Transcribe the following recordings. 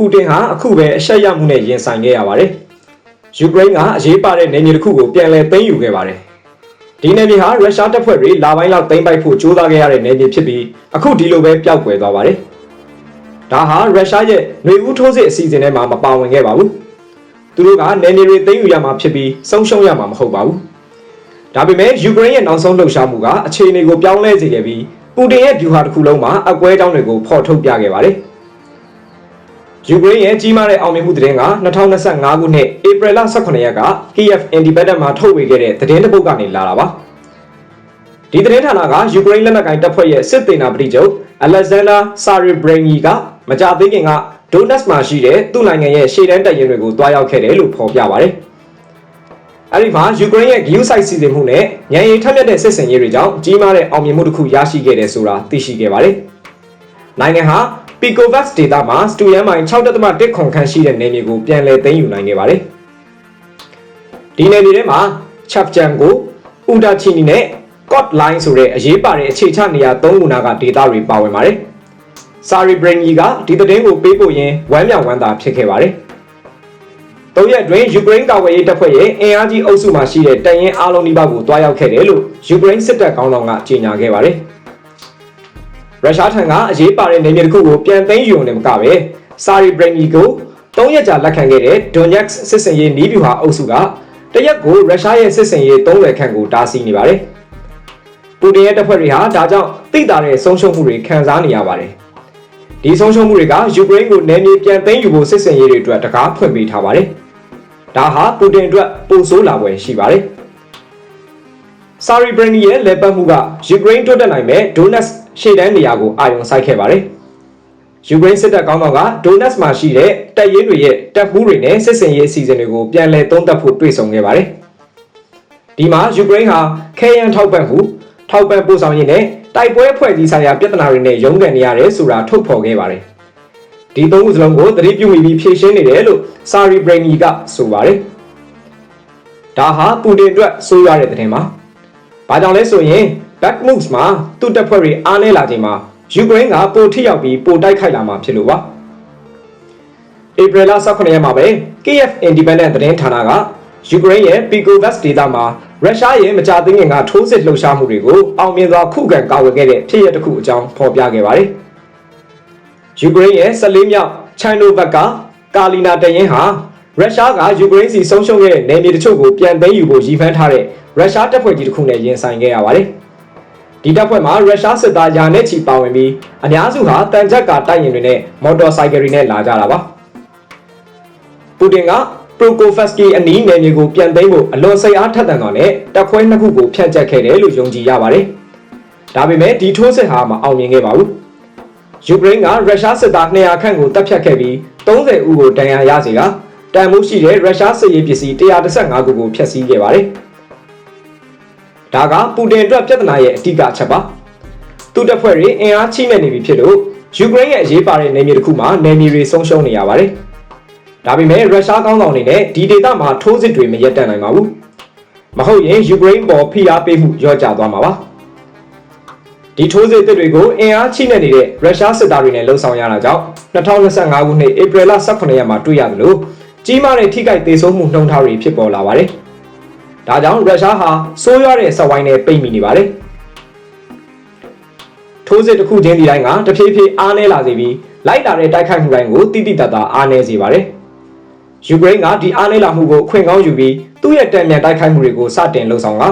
ပူတင်ဟာအခုပဲအရှက်ရမှုနဲ့ရင်ဆိုင်ခဲ့ရပါတယ်ယူကရိန်းကအရေးပါတဲ့နယ်မြေတစ်ခုကိုပြန်လည်သိမ်းယူခဲ့ပါတယ်ဒီနယ်မြေဟာရုရှားတပ်ဖွဲ့တွေလာပိုင်းလောက်သိမ်းပိုက်ဖို့ကြိုးစားခဲ့ရတဲ့နယ်မြေဖြစ်ပြီးအခုဒီလိုပဲပျောက်ကွယ်သွားပါတယ်ဒါဟာရုရှားရဲ့ຫນွေဦးထိုးစစ်အစီအစဉ်ထဲမှာမပါဝင်ခဲ့ပါဘူးသူတို့ကနယ်မြေတွေသိမ်းယူရမှာဖြစ်ပြီးဆုံးရှုံးရမှာမဟုတ်ပါဘူးဒါပေမဲ့ယူကရိန်းရဲ့နောက်ဆုံးလှုပ်ရှားမှုကအခြေအနေကိုပြောင်းလဲစေခဲ့ပြီးပူတင်ရဲ့ဗျူဟာတစ်ခုလုံးမှာအကွဲအကြောင်းတွေကိုဖော်ထုတ်ပြခဲ့ပါတယ် ယူကရိန်းရဲ့ကြီးမားတဲ့အောင်မြင်မှုသတင်းက2025ခုနှစ်ဧပြီလ18ရက်က Kiev Independent မှာထုတ်ဝေခဲ့တဲ့သတင်းတစ်ပုဒ်ကနေလာတာပါဒီသတင်းဌာနကယူကရိန်းလက်နက်ကိုင်တပ်ဖွဲ့ရဲ့စစ်သေနာပတိချုပ်အလက်ဇန်ဒါဆာရီဘရိန်နီကမကြသေးခင်ကဒိုနက်စ်မှာရှိတဲ့သူ့နိုင်ငံရဲ့ရှေ့တန်းတပ်ရင်းတွေကိုတွားရောက်ခဲ့တယ်လို့ဖော်ပြပါတယ်အဲ့ဒီမှာယူကရိန်းရဲ့ဂီယူဆိုင်စီစဉ်မှုနဲ့ညံရီထက်မြက်တဲ့စစ်စင်ရေးတွေကြောင့်ကြီးမားတဲ့အောင်မြင်မှုတစ်ခုရရှိခဲ့တယ်ဆိုတာသိရှိခဲ့ပါတယ်။နိုင်ငံဟာ Picovax ဒေတာမှာစတူယန်မိုင်6.1ခွန်ခန့်ရှိတဲ့နယ်မြေကိုပြန်လည်သိမ်းယူနိုင်ခဲ့ပါတယ်။ဒီနယ်မြေထဲမှာ Chapchango, Udachini နဲ့ Cot Line ဆိုတဲ့အရေးပါတဲ့အခြေချနေရာ၃ခုနာကဒေတာတွေပါဝင်ပါတယ်။ Sari Brainy ကဒီသတင်းကိုပေးပို့ရင်းဝမ်းမြောက်ဝမ်းသာဖြစ်ခဲ့ပါတယ်။သုံးရက်တွင်ယူကရိန်းကာကွယ်ရေးတပ်ဖွဲ့ရဲ့အင်အားကြီးအုပ်စုမှရှိတဲ့တရင်အားလုံးဒီဘက်ကိုတွားရောက်ခဲ့တယ်လို့ယူကရိန်းစစ်တပ်ခေါင်းဆောင်ကကြေညာခဲ့ပါတယ်။ ရုရှားထံကအရေးပါတဲ့နေမြေတစ်ခုကိုပြန်သိမ်းယူုံနဲ့မကပဲစာရီဘရိနီကို၃ရက်ကြာလက်ခံခဲ့တဲ့ဒွန်ညက်စစ်စင်ရေးနီးဗျူဟာအုပ်စုကတရက်ကိုရုရှားရဲ့စစ်စင်ရေး30ခန့်ကိုတားဆီးနေပါတယ်။ပူတင်ရဲ့တပ်ဖွဲ့တွေဟာဒါကြောင့်သိတာတဲ့ဆုံးရှုံးမှုတွေခံစားနေရပါတယ်။ဒီဆုံးရှုံးမှုတွေကယူကရိန်းကိုနယ်မြေပြန်သိမ်းယူဖို့စစ်စင်ရေးတွေအတွက်တကားဖွင့်ပေးထားပါတယ်။ဒါဟာပူတင်အတွက်ပိုဆိုးလာပွဲရှိပါတယ်။စာရီဘရနီရဲ့လက်ပတ်မှုကယူကရိန်းတိုးတက်နိုင်မဲ့ဒိုနက်စ် ရှေ့တန်းနေရာကိုအာရုံစိုက်ခဲ့ပါတယ်။ယူကရိန်းစစ်တပ်ကောင်းဆောင်ကဒိုနက်စ်မှာရှိတဲ့တပ်ရင်းတွေရဲ့တပ်မှုတွေနဲ့စစ်စင်ရေးအစီအစဉ်တွေကိုပြန်လည်သုံးသပ်ဖို့တွေ့ဆုံခဲ့ပါတယ်။ဒီမှာယူကရိန်းဟာခဲယမ်းထောက်ပံ့မှုထောက်ပံ့ပို့ဆောင်ရေးနဲ့တိုက်ပွဲဖွဲ့စည်းဆိုင်ရာပြဿနာတွေနဲ့ရုန်းကန်နေရတယ်ဆိုတာထုတ်ဖော်ခဲ့ပါတယ်။ဒီသုံးခုစလုံးကိုသတိပြုမိပြီးဖြေရှင်းနေတယ်လို့စာရီဘရိနီကဆိုပါတယ်။ဒါဟာပူတင်အတွက်ဆိုးရတဲ့သတင်းပါ။ဘာကြောင့်လဲဆိုရင် back moves မှာသူ့တပ်ဖွဲ့တွေအားနည်းလာချိန်မှာယူကရိန်းကပိုထိရောက်ပြီးပိုတိုက်ခိုက်လာမှာဖြစ်လို့ပါ။ဧပြီလ18ရက်မှာပဲ KF Independent သတင်းဌာနကယူကရိန်းရဲ့ Picovax ဒေသမှာရုရှားရဲ့မကြာသေးခင်ကထိုးစစ်လှုပ်ရှားမှုတွေကိုအောင်မြင်စွာခုခံကာကွယ်ခဲ့တဲ့ဖြစ်ရပ်တစ်ခုအကြောင်းဖော်ပြခဲ့ပါတယ်။ယူကရိန်းရဲ့14မြောက် Chinovac ကကာလီနာတရင်ဟာရုရှားကယူကရိန်းစီဆုံးရှုံးခဲ့တဲ့နယ်မြေတချို့ကိုပြန်သိမ်းယူဖို့ရည်မှန်းထားတဲ့ရုရှားတပ်ဖွဲ့ကြီးတစ်ခုနဲ့ရင်ဆိုင်ခဲ့ရပါတယ်။ ဒီတပ်ဖွဲ့မှာရုရှားစစ်သားယာနဲ့ချီပါဝင်ပြီးအများစုဟာတန်ကြပ်ကာတိုက်ရင်တွေနဲ့မော်တော်ဆိုင်ကယ်တွေနဲ့လာကြတာပါ။ပူတင်ကပရိုကိုဖက်စကီအနီးနယ်မြေကိုပြန်သိမ်းဖို့အလွန်စိတ်အားထက်သန်တော်နဲ့တပ်ခွဲနှစ်ခုကိုဖျက်ချခဲ့တယ်လို့ယုံကြည်ရပါတယ်။ဒါပေမဲ့ဒီထိုးစစ်ဟာမအောင်မြင်ခဲ့ပါဘူး။ယူကရိန်းကရုရှားစစ်သား200ခန့်ကိုတပ်ဖြတ်ခဲ့ပြီး30ဦးကိုဒဏ်ရာရစေကတန်မိုးရှိတဲ့ရုရှားစစ်ရေးပစ္စည်း115ခုကိုဖျက်ဆီးခဲ့ပါတယ်။ ဒါကပူတင်အတွက်ပြဿနာရဲ့အဓိကအချက်ပါ။သူတပ်ဖွဲ့တွေအင်အားချိနဲ့နေပြီဖြစ်လို့ယူကရိန်းရဲ့အရေးပါတဲ့နယ်မြေတစ်ခုမှာနယ်မြေတွေဆုံးရှုံးနေရပါတယ်။ဒါပေမဲ့ရုရှားကောင်းဆောင်တွေနဲ့ဒီဒေသမှာထိုးစစ်တွေမရပ်တန့်နိုင်ပါဘူး။မဟုတ်ရင်ယူကရိန်းပေါ်ဖိအားပေးမှုရော့ကျသွားမှာပါ။ဒီထိုးစစ်တွေကိုအင်အားချိနဲ့နေတဲ့ရုရှားစစ်သားတွေနဲ့လှုံ့ဆော်ရတာကြောင့်2025ခုနှစ်ဧပြီလ18ရက်မှာတွေ့ရတယ်လို့ကြီးမားတဲ့ထိခိုက်ဒေဆုံးမှုနှုံထားတွေဖြစ်ပေါ်လာပါတယ်။ ဒါကြောင့်ရုရှားဟာစိုးရွားတဲ့ဆက်ဝိုင်းနဲ့ပိတ်မိနေပါတယ်။ထိုးစစ်တစ်ခုချင်းဒီတိုင်းကတဖြည်းဖြည်းအားနည်းလာစေပြီးလိုက်လာတဲ့တိုက်ခိုက်မှုတိုင်းကိုတိတိတတ်တာအားနည်းစေပါတယ်။ယူကရိန်းကဒီအားနည်းလာမှုကိုအခွင့်ကောင်းယူပြီးသူ့ရဲ့တံမြန်တိုက်ခိုက်မှုတွေကိုစတင်လှုံ့ဆော်က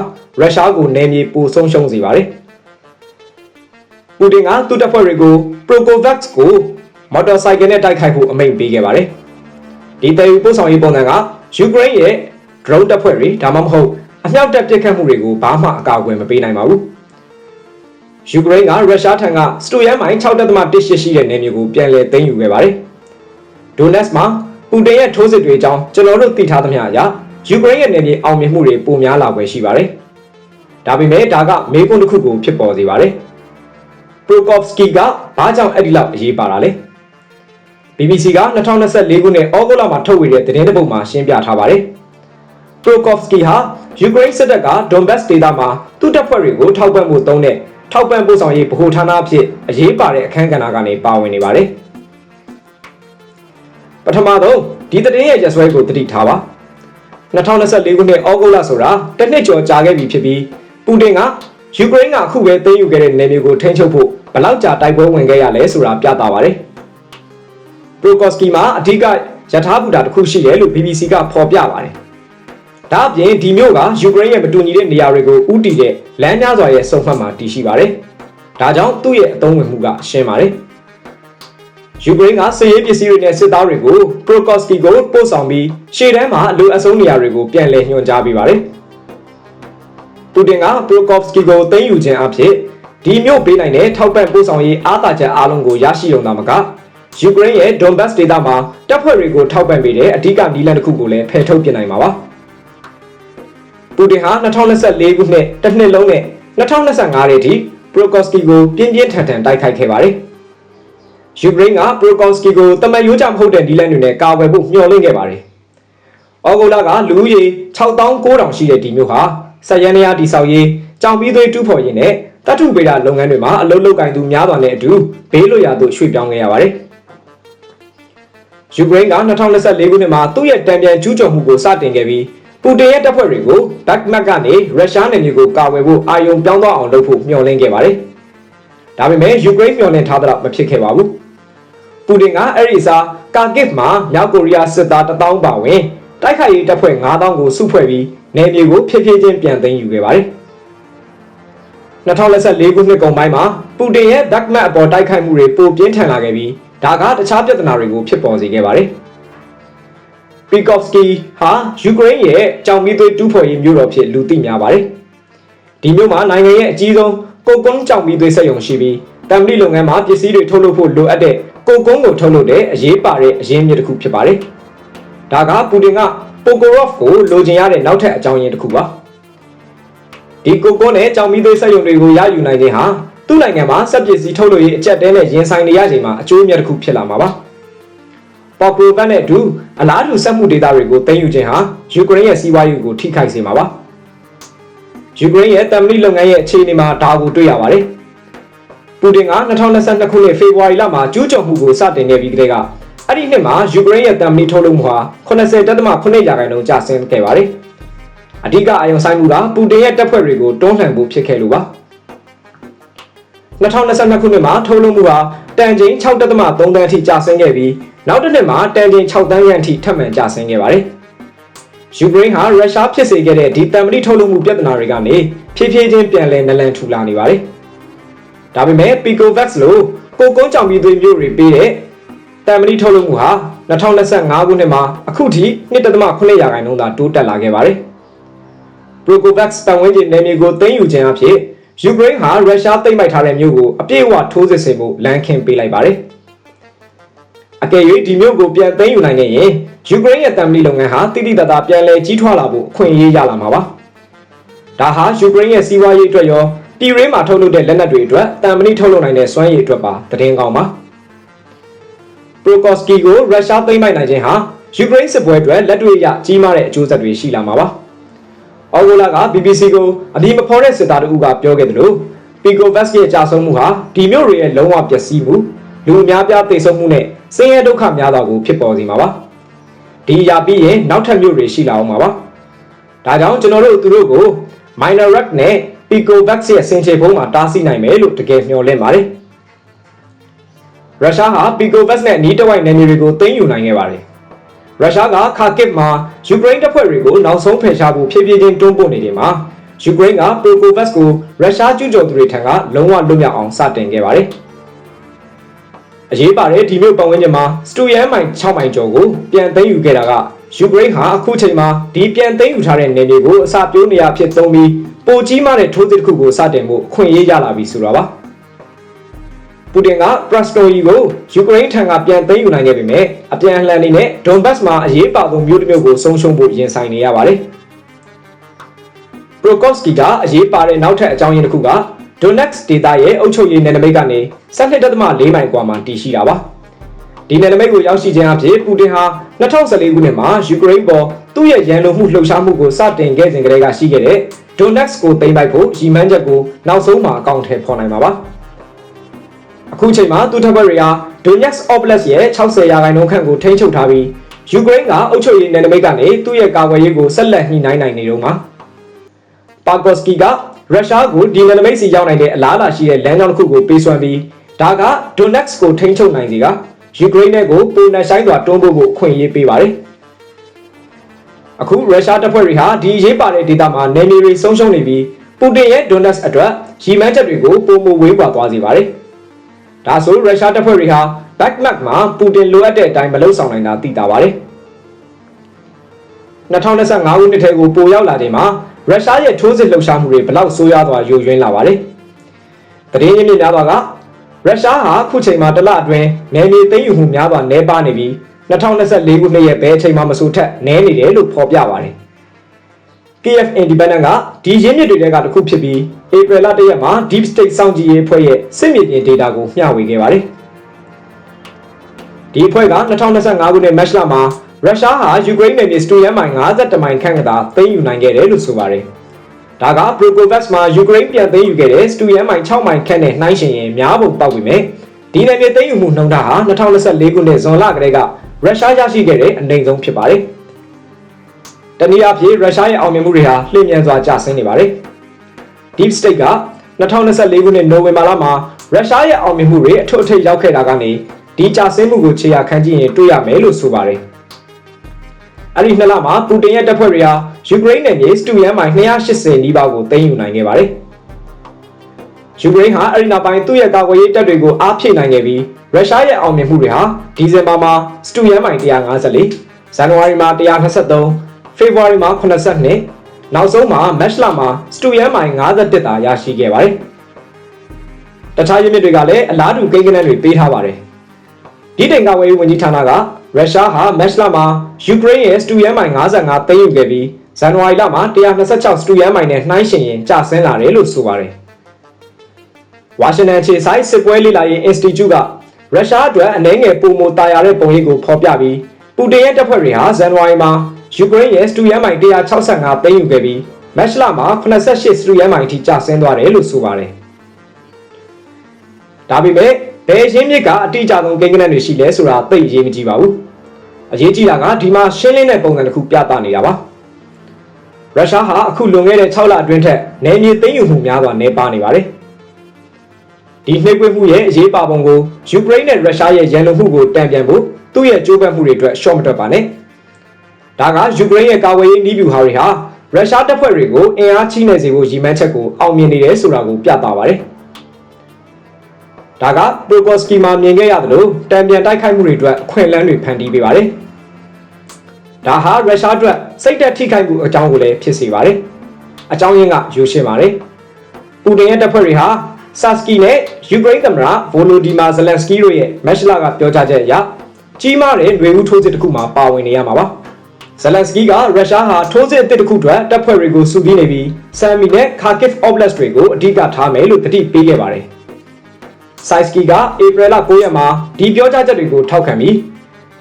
ရုရှားကိုနယ်မြေပိုဆုံးရှုံးစေပါတယ်။ပူတင်ကသူ့တပ်ဖွဲ့တွေကို Prokovac ကိုမော်တော်ဆိုင်ကယ်နဲ့တိုက်ခိုက်ဖို့အမိန့်ပေးခဲ့ပါတယ်။ဒီတည်ယူပို့ဆောင်ရေးပုံစံကယူကရိန်းရဲ့ drone တပ်ဖွဲ့တွေဒါမှမဟုတ်အမြောက်တပ်ပစ်ခတ်မှုတွေကိုဘာမှအကာအကွယ်မပေးနိုင်ပါဘူး။ယူကရိန်းကရုရှားထံကစတိုယန်မိုင်6.18ရှိတဲ့နယ်မြေကိုပြန်လည်သိမ်းယူခဲ့ပါတယ်။ဒိုနက်စ်မှာပူတင်ရဲ့ထိုးစစ်တွေအကြောင်းကျွန်တော်တို့သိထားသမျှအရယူကရိန်းရဲ့နယ်မြေအောင်မြင်မှုတွေပိုများလာွယ်ရှိပါတယ်။ဒါပေမဲ့ဒါကမေးခွန်းတစ်ခုကိုဖြစ်ပေါ်စေပါတယ်။ Prokovsky ကဘာကြောင့်အဲ့ဒီလောက်အရေးပါတာလဲ။ BBC က2024ခုနှစ်ဩဂုတ်လမှာထုတ်ဝေတဲ့သတင်းတစ်ပုဒ်မှာရှင်းပြထားပါတယ်။ Prokovsky ဟာယူကရိန်းစစ်တပ်ကဒွန်ဘတ်စ်ဒေသမှာသူ့တပ်ဖွဲ့တွေကိုထောက်ပံ့ဖို့သုံးတဲ့ထောက်ပံ့ပို့ဆောင်ရေးဗဟိုဌာနအဖြစ်အရေးပါတဲ့အခန်းကဏ္ဍကနေပါဝင်နေပါတယ်။ပထမဆုံးဒီသတင်းရဲ့ရဆွဲကိုတတိထားပါ2024ခုနှစ်ဩဂုတ်လဆိုတာတစ်နှစ်ကျော်ကြာခဲ့ပြီဖြစ်ပြီးပူတင်ကယူကရိန်းကအခုပဲသိမ်းယူခဲ့တဲ့နယ်မြေကိုထိန်းချုပ်ဖို့ဘယ်လောက်ကြာတိုက်ပွဲဝင်ခဲ့ရလဲဆိုတာပြသပါတယ်ပရိုကော့စကီမှာအဓိကယထာဘူတာတစ်ခုရှိတယ်လို့ BBC ကဖော်ပြပါတယ် ဒါအပြင်ဒီမြို့ကယူကရိန်းရဲ့မတူညီတဲ့နေရာတွေကိုဥတီတဲ့လမ်းများစွာရဲ့စုံမှတ်မှာတည်ရှိပါတယ်ဒါကြောင့်သူ့ရဲ့အသုံးဝင်မှုကရှင်းပါတယ်ယူကရိန်းကစစ်ရေးပစ္စည်းတွေနဲ့စစ်သားတွေကို Prokosky ကိုပို့ဆောင်ပြီးရှေ့တန်းမှာအလိုအဆုံးနေရာတွေကိုပြန်လည်ညွှန်ကြားပေးပါတယ်။ပူတင်က Prokosky ကိုသိမ်းယူခြင်းအဖြစ်ဒီမျိုးပေးနိုင်တဲ့ထောက်ပံ့ပို့ဆောင်ရေးအားသာချက်အားလုံးကိုရရှိုံသာမကယူကရိန်းရဲ့ Donbas ဒေသမှာတပ်ဖွဲ့တွေကိုထောက်ပံ့ပေးတဲ့အဓိကနည်းလမ်းတစ်ခုကိုလည်းဖယ်ထုတ်ပြနိုင်မှာပါ။ ပူတင်ဟာ2024ခုနှစ်တစ်နှစ်လုံးနဲ့2025ရဲ့အထိ Prokosky ကိုပြင်းပြင်းထန်ထန်တိုက်ခိုက်ခဲ့ပါတယ်။ယူကရိန်းက Prokosky ကိုတမန်ရိုးကြမဟုတ်တဲ့ဒီလန်တွေနဲ့ကာဝယ်ဖို့မျှော်လင့်ခဲ့ပါတယ်။ဩဂုတ်လကလူဦးရေ6900ရှိတဲ့ဒီမျိုးဟာစက်ရန်နေရတိဆောက်ရေးကြောင်ပြီးသွေးတူးဖော်ရေးနဲ့တတ်ထုပေတာလုပ်ငန်းတွေမှာအလုပ်လုပ်ကင်သူများစွာနဲ့အတူဘေးလွတ်ရာသို့ရွှေ့ပြောင်းခဲ့ရပါတယ်။ယူကရိန်းက2024ခုနှစ်မှာသူ့ရဲ့တံပြန်ကျူးကျော်မှုကိုစတင်ခဲ့ပြီး ပူတင်ရဲ့တပ်ဖွဲ့တွေကိုဘက်မတ်ကနေရုရှားနယ်မြေကိုကာဝယ်ဖို့အာရုံပြောင်းသွားအောင်လုပ်ဖို့မျှော်လင့်ခဲ့ပါတယ်။ဒါပေမဲ့ယူကရိန်းမျှော်လင့်ထားတာမဖြစ်ခဲ့ပါဘူး။ပူတင်ကအဲ့ဒီစားကာကစ်မှာမြောက်ကိုရီးယားစစ်သား1000ပါဝင်တိုက်ခိုက်ရေးတပ်ဖွဲ့9000ကိုစုဖွဲ့ပြီးနယ်မြေကိုဖြည်းဖြည်းချင်းပြန်သိမ်းယူခဲ့ပါတယ်။2024ခုနှစ်ကုန်ပိုင်းမှာပူတင်ရဲ့ဘက်မတ်အပေါ်တိုက်ခိုက်မှုတွေပိုပြင်းထန်လာခဲ့ပြီးဒါကတခြားပြဿနာတွေကိုဖြစ်ပေါ်စေခဲ့ပါတယ်။ Pikovsky ဟာယူကရိန်းရဲ့ကြောင်မီးသွေးတူးဖော်ရေးမြို့တော်ဖြစ်လူသိများပါတယ်။ဒီမြို့မှာနိုင်ငံရဲ့အကြီးဆုံးကိုကုန်းကြောင်မီးသွေးစက်ရုံရှိပြီးတမ်ပလီလုပ်ငန်းမှာပစ္စည်းတွေထုတ်လုပ်ဖို့လိုအပ်တဲ့ကိုကုန်းကိုထုတ်လုပ်တဲ့အရေးပါတဲ့အရင်းမြစ်တစ်ခုဖြစ်ပါတယ်။ဒါကပူတင်ကပိုကိုရော့ဖ်ကိုလိုချင်ရတဲ့နောက်ထပ်အကြောင်းရင်းတစ်ခုပါ။ဒီကိုကုန်းနဲ့ကြောင်မီးသွေးစက်ရုံတွေကိုရယူနိုင်ခြင်းဟာသူ့နိုင်ငံမှာစက်ပစ္စည်းထုတ်လုပ်ရေးအကျက်တဲနဲ့ရင်ဆိုင်နေရချိန်မှာအကျိုးအမြတ်တစ်ခုဖြစ်လာမှာပါ။ ပေါ်ပရိုဘတ်နဲ့အတူအလားတူစက်မှုဒေတာတွေကိုသိမ်းယူခြင်းဟာယူကရိန်းရဲ့စီးပွားရေးကိုထိခိုက်စေမှာပါ။ယူကရိန်းရဲ့တမ်မလီလုပ်ငန်းရဲ့အခြေအနေမှာဒါကိုတွေ့ရပါတယ်။ပူတင်က2022ခုနှစ်ဖေဖော်ဝါရီလမှာကျူးကျော်မှုကိုစတင်ခဲ့ပြီးကတည်းကအဲ့ဒီနှစ်မှာယူကရိန်းရဲ့တမ်မလီထုတ်လုပ်မှုဟာ80.9ရာခိုင်နှုန်းကျဆင်းခဲ့ပါတယ်။အဓိကအယုံဆိုင်မှုကပူတင်ရဲ့တပ်ဖွဲ့တွေကိုတွန်းလှန်ဖို့ဖြစ်ခဲ့လို့ပါ။2022ခုနှစ်မှာထုတ်လုပ်မှုဟာတန်ချိန်6.3တန်းအထိကျဆင်းခဲ့ပြီး နောက်တစ်နှစ်မှာတန်ချိန်6တန်းရန်အထိထပ်မံကျဆင်းခဲ့ပါတယ်။ယူကရိန်းဟာရုရှားဖြစ်စေခဲ့တဲ့ဒီတံမဏိထုတ်လုပ်မှုပြဿနာတွေကနေဖြည်းဖြည်းချင်းပြန်လည်နလန်ထူလာနေပါတယ်။ဒါပေမဲ့ Picovax လို့ကိုကုန်းကြောင်ပြီးသွေးမျိုးတွေပေးတဲ့တံမဏိထုတ်လုပ်မှုဟာ2025ခုနှစ်မှာအခုထိ1.8ရာခိုင်နှုန်းသာတိုးတက်လာခဲ့ပါတယ်။ Procovax ပတ်ဝန်းကျင်နယ်မြေကိုသိမ်းယူခြင်းအဖြစ်ယူကရိန်းဟာရုရှားသိမ်းပိုက်ထားတဲ့မြို့ကိုအပြည့်အဝထိုးစစ်ဆင်ဖို့လမ်းခင်းပေးလိုက်ပါတယ်။ အကယ်၍ဒီမြို့ကိုပြန်သိမ်းယူနိုင်ခဲ့ရင်ယူကရိန်းရဲ့တံမီလုပ်ငန်းဟာတိတိတတ်တာပြန်လည်ကြီးထွားလာဖို့အခွင့်အရေးရလာမှာပါ။ဒါဟာယူကရိန်းရဲ့စီးပွားရေးအတွက်ရောပြည်ရင်းမှာထုတ်လုပ်တဲ့လက်နက်တွေအတွက်တံမဏိထုတ်လုပ်နိုင်တဲ့စွမ်းရည်အတွက်ပါသတင်းကောင်းပါ။ Prokosky ကိုရုရှားသိမ်းပိုက်နိုင်ခြင်းဟာယူကရိန်းစစ်ပွဲအတွက်လက်တွေ့ရကြီးမားတဲ့အကျိုးဆက်တွေရှိလာမှာပါ။ဩဂုတ်လက BBC ကိုအဒီမဖော်တဲ့စစ်သားတို့ကပြောခဲ့တယ်လို့ Picovax ရဲ့ကြာဆုံးမှုဟာဒီမျိုးတွေရဲ့လုံးဝပျက်စီးမှု လူအများပြားတိတ်ဆုံးမှုနဲ့ဆင်းရဲဒုက္ခများစွာကိုဖြစ်ပေါ်စေမှာပါဒီရပြီးရင်နောက်ထပ်မျိုးတွေရှိလာအောင်ပါပါဒါကြောင့်ကျွန်တော်တို့သူတို့ကို Minorac နဲ့ Picovax ရဲ့စင်ချေဖုံးမှာတားဆီးနိုင်မယ်လို့တကယ်မျှော်လင့်ပါတယ်ရုရှားဟာ Picovax နဲ့နီးတဝိုက်နယ်မြေတွေကိုသိမ်းယူနိုင်ခဲ့ပါတယ်ရုရှားကခါကစ်မှာယူကရိန်းတပ်ဖွဲ့တွေကိုနောက်ဆုံးဖယ်ရှားဖို့ဖြည်းဖြည်းချင်းတွန်းပို့နေတယ်မှာယူကရိန်းကပရိုကိုဗက်စ်ကိုရုရှားကျူးကျော်သူတွေထံကလုံးဝလွတ်မြောက်အောင်စတင်ခဲ့ပါတယ်။ အရေးပါတဲ့ဒီမျိုးပတ်ဝန်းကျင်မှာစတူယန်မိုင်6မိုင်ကျော်ကိုပြန်သိမ်းယူခဲ့တာကယူကရိန်းဟာအခုချိန်မှာဒီပြန်သိမ်းယူထားတဲ့နယ်မြေကိုအစာပြိုးနေရဖြစ်သုံးပြီးပိုကြီးမားတဲ့ထိုးစစ်တစ်ခုကိုစတင်ဖို့အခွင့်အရေးရလာပြီဆိုတာပါ။ပူတင်ကပရစတိုယီကိုယူကရိန်းထံကပြန်သိမ်းယူနိုင်ခဲ့ပေမဲ့အပြန်အလှန်နေနဲ့ဒွန်ဘတ်မှာအရေးပါဆုံးမြို့တစ်မြို့ကိုဆုံးရှုံးဖို့ရင်ဆိုင်နေရပါတယ်။ပရိုကော့စကီကအရေးပါတဲ့နောက်ထပ်အကြောင်းရင်းတစ်ခုက ဒိုနက်စ်ဒေတာရဲ့အုပ်ချုပ်ရေးနယ်နိမိတ်ကနေ12.4မိုင်ကွာမှာတည်ရှိတာပါ။ဒီနယ်နိမိတ်ကိုရောက်ရှိခြင်းအဖြစ်ပူတင်ဟာ2014ခုနှစ်မှာယူကရိန်းပေါ်သူ့ရဲ့ရန်လိုမှုလှုပ်ရှားမှုကိုစတင်ခဲ့စဉ်ကတည်းကရှိခဲ့တဲ့ဒိုနက်စ်ကိုသိမ်းပိုက်ဖို့ရည်မှန်းချက်ကိုနောက်ဆုံးမှာအကောင့်ထဲပေါ်နိုင်မှာပါ။အခုချိန်မှာသူ့ထက်ဘက်တွေဟာဒ Donetsk Oblast ရဲ့60ရာခိုင်နှုန်းခန့်ကိုထိန်းချုပ်ထားပြီးယူကရိန်းကအုပ်ချုပ်ရေးနယ်နိမိတ်ကနေသူ့ရဲ့ကာကွယ်ရေးကိုဆက်လက်ညှိနှိုင်းနိုင်နေတော့မှာပါကော့စကီက ရုရှားကိုဒီနယ်နိမိတ်စီရောက်နိုင်တဲ့အလားအလာရှိတဲ့လမ်းကြောင်းတစ်ခုကိုပေးစွမ်းပြီးဒါက Donetsk ကိုထိန်းချုပ်နိုင်စီကယူကရိန်းနဲ့ကိုပုံနဲ့ဆိုင်စွာတွန်းပို့ဖို့အခွင့်အရေးပေးပါတယ်အခုရုရှားတပ်ဖွဲ့တွေဟာဒီရေးပါတဲ့ဒေသမှာနယ်မြေတွေဆုံးရှုံးနေပြီးပူတင်ရဲ့ Donetsk အတွက်ရည်မှန်းချက်တွေကိုပုံမဝေးကွာသွားစေပါတယ်ဒါဆိုရုရှားတပ်ဖွဲ့တွေဟာ backmap မှာပူတင်လိုအပ်တဲ့အတိုင်းမလုပ်ဆောင်နိုင်တာသိတာပါတယ် 2025ခုနှစ်ထဲကိုပိုရောက်လာချိန်မှာရုရှားရဲ့ထိုးစစ်လှုပ်ရှားမှုတွေဘလောက်ဆိုးရွားစွာယိုယွင်းလာပါတယ်။တရင်ရင်းမြစ်များစွာကရုရှားဟာခုချိန်မှာတလအတွင်းနယ်မြေသိမ်းယူမှုများစွာနှဲပါနေပြီး2024ခုနှစ်ရဲ့ဘယ်အချိန်မှမဆိုထက်နည်းနေတယ်လို့ဖော်ပြပါတယ်။ KF Independent ကဒီရင်းမြစ်တွေထဲကတစ်ခုဖြစ်ပြီးဧပြီလ1ရက်မှာ Deep State စောင့်ကြည့်ရေးအဖွဲ့ရဲ့စစ်မြေပြင် data ကိုမျှဝေခဲ့ပါတယ်။ဒီအဖွဲ့က2025ခုနှစ်မတ်လမှာ ရုရှားဟာယူကရိန်းနယ်မြေစတူယန်မိုင်52မိုင်ခန့်ကသာသိမ်းယူနိုင်ခဲ့တယ်လို့ဆိုပါတယ်။ဒါက Prokovac မှာယူကရိန်းပြန်သိမ်းယူခဲ့တဲ့စတူယန်မိုင်6မိုင်ခန့်နဲ့နှိုင်းယှဉ်ရင်များပုံပေါက်ပြီမဲ့ဒီနယ်မြေသိမ်းယူမှုနှုန်းထားဟာ2024ခုနှစ်ဇွန်လကတည်းကရုရှားရရှိခဲ့တဲ့အနိုင်ဆုံးဖြစ်ပါတယ်။တနည်းအားဖြင့်ရုရှားရဲ့အောင်မြင်မှုတွေဟာလျင်မြန်စွာကျဆင်းနေပါတယ်။ Deep State က2024ခုနှစ်နိုဝင်ဘာလမှာရုရှားရဲ့အောင်မြင်မှုတွေအထွတ်အထိပ်ရောက်ခဲ့တာကနေဒီကျဆင်းမှုကိုခြေရာခံကြည့်ရင်တွေ့ရမယ်လို့ဆိုပါတယ်။ အဲ့ဒီနှစ်လမှာပူတင်ရဲ့တပ်ဖွဲ့တွေဟာယူကရိန်းနယ်မြေစတူယန်မိုင်280နီးပါးကိုသိမ်းယူနိုင်ခဲ့ပါတယ်။ယူကရိန်းဟာအဲ့ဒီနောက်ပိုင်းသူ့ရဲ့ကာကွယ်ရေးတပ်တွေကိုအားဖြည့်နိုင်ခဲ့ပြီးရုရှားရဲ့အောင်မြင်မှုတွေဟာဒီဇင်ဘာမှာစတူယန်မိုင်154ဇန်နဝါရီမှာ123ဖေဖော်ဝါရီမှာ82နောက်ဆုံးမှာမတ်လမှာစတူယန်မိုင်51တာရရှိခဲ့ပါတယ်။တခြားရင်းမြစ်တွေကလည်းအလားတူကိန်းဂဏန်းတွေပေးထားပါတယ်။ဒီတင်ကာဝေးဝန်ကြီးဌာနက ရုရှားဟာမတ်လမှာယူကရိန်းရဲ့စတူယန်မိုင်55သိမ်းယူခဲ့ပြီးဇန်နဝါရီလမှာ126စတူယန်မိုင်နဲ့နှိုင်းယှဉ်ရင်ကျဆင်းလာတယ်လို့ဆိုပါတယ်။ဝါရှင်တန်ခြေဆိုင်စစ်ပွဲလေ့လာရေး Institute ကရုရှားအတွက်အနှဲငယ်ပုံမတာယာတဲ့ပုံရိပ်ကိုဖော်ပြပြီးပူတင်ရဲ့တပ်ဖွဲ့တွေဟာဇန်နဝါရီမှာယူကရိန်းရဲ့စတူယန်မိုင်165သိမ်းယူခဲ့ပြီးမတ်လမှာ88စတူယန်မိုင်အထိကျဆင်းသွားတယ်လို့ဆိုပါတယ်။ဒါပေမဲ့ ဘယ်ရင်းမြစ်ကအတိအကျဆုံးကိန်းဂဏန်းတွေရှိလဲဆိုတာသိအရေးမကြီးပါဘူး။အရေးကြီးတာကဒီမှာရှင်းလင်းတဲ့ပုံစံတစ်ခုပြသနေတာပါ။ရုရှားဟာအခုလွန်ခဲ့တဲ့6လအတွင်းထက်နယ်မြေသိမ်းယူမှုများစွာနေပါနေပါတယ်။ဒီနှိပ်ကွေးမှုရဲ့အရေးပါပုံကိုယူကရိန်းနဲ့ရုရှားရဲ့ရန်လိုမှုကိုတံပြန်ဖို့သူ့ရဲ့ကြိုးပမ်းမှုတွေအတွက်ရှော့မတွက်ပါနဲ့။ဒါကယူကရိန်းရဲ့ကာကွယ်ရေးနည်းဗျူဟာတွေဟာရုရှားတပ်ဖွဲ့တွေကိုအင်အားကြီးနေစေဖို့ရည်မှန်းချက်ကိုအောင်မြင်နေတယ်ဆိုတာကိုပြသပါတယ်။ ဒါကပရိုကော့စကီမှာမြင်ခဲ့ရသလိုတံပြန်တိုက်ခိုက်မှုတွေအတွက်အခွင့်အလမ်းတွေဖန်တီးပေးပါတယ်။ဒါဟာရုရှားအတွက်စိတ်သက်ထိခိုက်မှုအကြောင်းကိုလည်းဖြစ်စေပါတယ်။အကြောင်းရင်းကယူရှင်းပါတယ်။ပူတင်ရဲ့တပ်ဖွဲ့တွေဟာဆာစကီနဲ့ယူကရိန်းသမ္မတဗိုလိုဒီမာဇလန်စကီတို့ရဲ့မက်ရှလာကပြောကြားချက်အရကြီးမားတဲ့တွေဦးထိုးစစ်တစ်ခုမှာပါဝင်နေရမှာပါ။ဇလန်စကီကရုရှားဟာထိုးစစ်အသစ်တစ်ခုအတွက်တပ်ဖွဲ့တွေကိုစုပြီးနေပြီးဆမ်မီနဲ့ခါကစ်အော့ဘလက်စ်တွေကိုအဓိကထားမယ်လို့တတိပေးခဲ့ပါတယ်။ ဆိုင်စကီကဧပြီလ9ရက်မှာဒီပြောကြားချက်တွေကိုထောက်ခံပြီး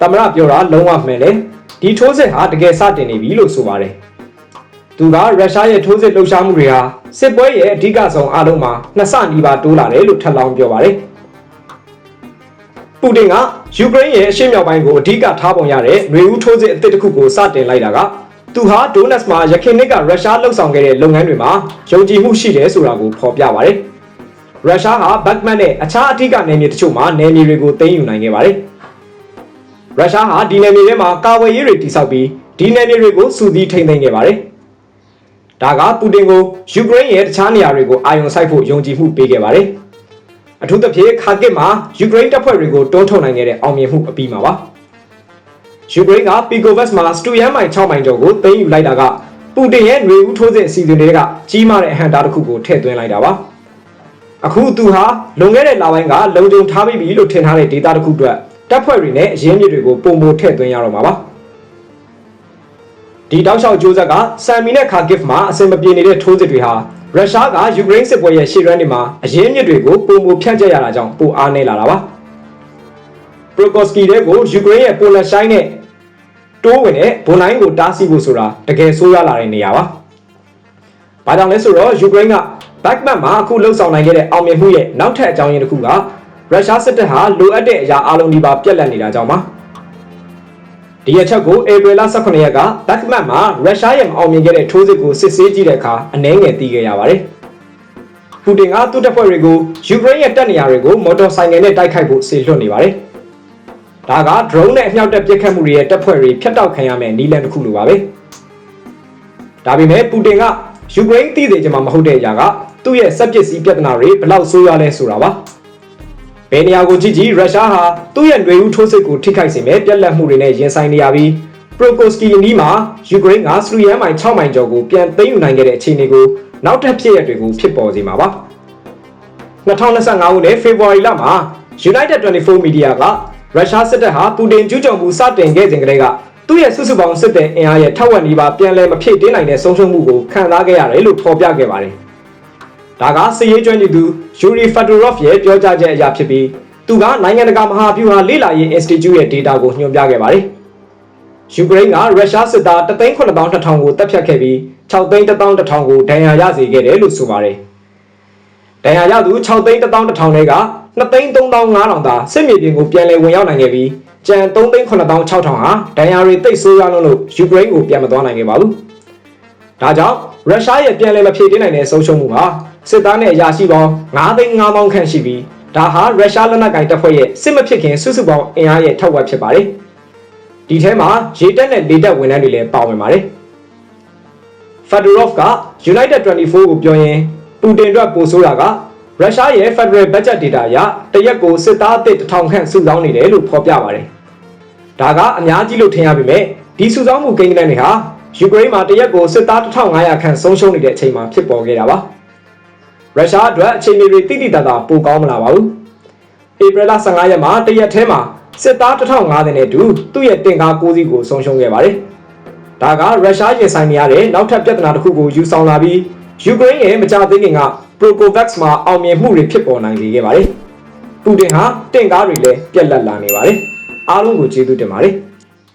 သမရပြောတာလုံးဝမှန်တယ်ဒီထိုးစစ်ဟာတကယ်စတင်နေပြီလို့ဆိုပါတယ်သူကရုရှားရဲ့ထိုးစစ်လှုပ်ရှားမှုတွေဟာစစ်ပွဲရဲ့အဓိကဆုံးအလုံးမှာနှစ်ဆနီးပါးတိုးလာတယ်လို့ထပ်လောင်းပြောပါတယ်ပူတင်ကယူကရိန်းရဲ့အရှေ့မြောက်ပိုင်းကိုအဓိကထားပုံရတဲ့ຫນွေဦးထိုးစစ်အသစ်တစ်ခုကိုစတင်လိုက်တာကသူဟာဒိုနက်စ်မှာရခိုင်နစ်ကရုရှားလှုပ်ဆောင်ခဲ့တဲ့လုပ်ငန်းတွေမှာယုံကြည်မှုရှိတယ်ဆိုတာကိုဖော်ပြပါတယ်။ ရုရှားဟာဘက်မန်နဲ့အခြားအထူးကနယ်မြေတချို့မှာနယ်မြေတွေကိုသိမ်းယူနိုင်ခဲ့ပါတယ်။ရုရှားဟာဒီနယ်မြေထဲမှာကာဝယ်ရေးတွေတိစောက်ပြီးဒီနယ်မြေတွေကိုစုစည်းထိန်းသိမ်းခဲ့ပါတယ်။ဒါကပူတင်ကိုယူကရိန်းရဲ့တခြားနေရာတွေကိုအာရုံစိုက်ဖို့ယုံကြည်မှုပေးခဲ့ပါတယ်။အထူးသဖြင့်ခါကစ်မှာယူကရိန်းတပ်ဖွဲ့တွေကိုတွန်းထုတ်နိုင်ခဲ့တဲ့အောင်မြင်မှုအပြီးမှာပါ။ယူကရိန်းကပီကိုဗက်စ်မှာစတူယန်မိုင်6မိုင်ကျော်ကိုသိမ်းယူလိုက်တာကပူတင်ရဲ့ຫນွေဦးထိုးစစ်အစီအစဉ်တွေကကြီးမားတဲ့အဟန့်တားတစ်ခုကိုထည့်သွင်းလိုက်တာပါ။ အခုသူဟာလွန်ခဲ့တဲ့လပိုင်းကလုံခြုံထားပြီးပြီလို့ထင်ထားတဲ့ data တစ်ခုအတွက်တပ်ဖွဲ့တွေနဲ့အရင်းမြစ်တွေကိုပုံမိုထည့်သွင်းရတော့မှာပါဒီတောက်လျှောက်ကြိုးဆက်ကဆမ်မီနဲ့ခါဂစ်မှာအဆင်မပြေနေတဲ့ထိုးစစ်တွေဟာရုရှားကယူကရိန်းစစ်ပွဲရဲ့ရှေ့ရန်တွေမှာအရင်းမြစ်တွေကိုပုံမိုဖြန့်ကျက်ရတာကြောင့်ပိုအားနည်းလာတာပါပရိုကော့စကီတဲ့ကိုယူကရိန်းရဲ့ပိုလက်ရှိုင်းနဲ့တိုးဝင်တဲ့ဘွန်လိုင်းကိုတားဆီးဖို့ဆိုတာတကယ်ဆိုးရွားလာတဲ့နေရာပါ။ဘာကြောင့်လဲဆိုတော့ယူကရိန်းက backmap မှာအခုလှုပ်ဆောင်နိုင်ခဲ့တဲ့အောင်မြင်မှုရဲ့နောက်ထပ်အကြောင်းရင်းတစ်ခုကရုရှားစစ်တပ်ဟာလိုအပ်တဲ့အရာအလုံးဒီပါပြက်လက်နေတာကြောင့်ပါဒီအချက်ကိုဧပြီလ18ရက်ကဘက်မတ်မှာရုရှားရဲ့မအောင်မြင်ခဲ့တဲ့ထိုးစစ်ကိုစစ်ဆေးကြည့်တဲ့အခါအနှဲငယ်သိခဲ့ရပါတယ်ပူတင်ကသူ့တပ်ဖွဲ့တွေကိုယူကရိန်းရဲ့တပ်နေရာတွေကိုမော်တော်ဆိုင်ကယ်နဲ့တိုက်ခိုက်ဖို့စေလွှတ်နေပါတယ်ဒါက drone နဲ့အမြောက်တပ်ပစ်ခတ်မှုတွေရဲ့တပ်ဖွဲ့တွေဖျက်တောက်ခံရမယ့်နည်းလမ်းတစ်ခုလိုပါပဲဒါပေမဲ့ပူတင်ကယူကရိန်းတည်သေးချင်မှာမဟုတ်တဲ့အရာက သူ့ရဲ့စက်ပစ္စည်းပြဿနာတွေဘယ်လောက်ဆိုးရွားလဲဆိုတာပါဘယ်နေရာကိုကြည့်ကြည့်ရုရှားဟာသူ့ရဲ့ຫນွေဦးထိုးစစ်ကိုထိခိုက်စေမဲ့ပြက်လက်မှုတွေနဲ့ရင်ဆိုင်နေရပြီးပရိုကိုစကီအနီးမှာယူကရိန်းကစလူယန်မိုင်6မိုင်ကျော်ကိုပြန်သိမ်းယူနိုင်ခဲ့တဲ့အခြေအနေကိုနောက်ထပ်ဖြစ်ရတွေကိုဖြစ်ပေါ်စေမှာပါ2025ခုနှစ်ဖေဖော်ဝါရီလမှာ United 24 Media ကရုရှားစစ်တပ်ဟာပူတင်ကျူးကျော်မှုစတင်ခဲ့စဉ်ကတည်းကသူ့ရဲ့စုစုပေါင်းစစ်တပ်အင်အားရဲ့ထက်ဝက်နီးပါးပြန်လည်မဖြည့်တင်းနိုင်တဲ့ဆုံးရှုံးမှုကိုခံစားခဲ့ရတယ်လို့ဖော်ပြခဲ့ပါတယ်။ ဒါကစစ်ရေးကျွမ်းကျင်သူယူရီဖက်ဒရိုဖ်ရဲ့ပြောကြားချက်အရဖြစ်ပြီးသူကနိုင်ငံတကာမဟာဗျူဟာလေ့လာရေး Institute ရဲ့ data ကိုညွှန်ပြခဲ့ပါတယ်။ယူကရိန်းကရုရှားစစ်သား3,200,000ကိုတပ်ဖြတ်ခဲ့ပြီး6,100,000ကိုဒဏ်ရာရစေခဲ့တယ်လို့ဆိုပါတယ်။ဒဏ်ရာရသူ6,100,000တွေက2,3500သာစစ်မြေပြင်ကိုပြန်လည်ဝင်ရောက်နိုင်ခဲ့ပြီးကျန်3,8600ဟာဒဏ်ရာတွေတိတ်ဆိုးရွားလွန်းလို့ယူကရိန်းကိုပြန်မသွားနိုင်ခဲ့ပါဘူး။ဒါကြောင့်ရုရှားရဲ့ပြန်လည်မဖြည့်တင်းနိုင်တဲ့ဆုံးရှုံးမှုဟာ စစ်သားနဲ့အရာရှိပေါင်း9,500ခန့်ရှိပြီးဒါဟာရုရှားလက်နက်ကိုင်တပ်ဖွဲ့ရဲ့စစ်မဖြစ်ခင်စုစုပေါင်းအင်အားရဲ့ထောက်ဝက်ဖြစ်ပါတယ်။ဒီထဲမှာရေတပ်နဲ့လေတပ်ဝန်ထမ်းတွေလည်းပါဝင်ပါတယ်။ Fedorov က United 24ကိုပြောရင်ပူတင်အတွက်ပိုဆိုးတာကရုရှားရဲ့ Federal Budget Data အရတရက်ကိုစစ်သားအသစ်1000ခန့်စုဆောင်းနေတယ်လို့ဖော်ပြပါတယ်။ဒါကအများကြီးလို့ထင်ရပေမဲ့ဒီစုဆောင်းမှုကိန်းဂဏန်းတွေဟာယူကရိန်းမှာတရက်ကိုစစ်သား1500ခန့်ဆုံးရှုံးနေတဲ့အချိန်မှာဖြစ်ပေါ်ခဲ့တာပါ။ ရုရှားအတွက်အခြေအနေတွေတိတိတတ်တာပိုကောင်းမလာပါဘူး။ဧပြီလ15ရက်မှာတရက်ထဲမှာစစ်သား1500နဲ့အတူသူ့ရဲ့တင်ကား6စီးကိုဆုံးရှုံးခဲ့ပါတယ်။ဒါကရုရှားရင်ဆိုင်နေရတဲ့နောက်ထပ်ပြဿနာတစ်ခုကိုယူဆောင်လာပြီးယူကရိန်းရဲ့မကြသေးခင်က Prokovax မှာအောင်မြင်မှုတွေဖြစ်ပေါ်နိုင်စေခဲ့ပါတယ်။ပူတင်ဟာတင့်ကားတွေလည်းပြက်လက်လာနေပါတယ်။အားလုံးကိုကျေးဇူးတင်ပါတယ်။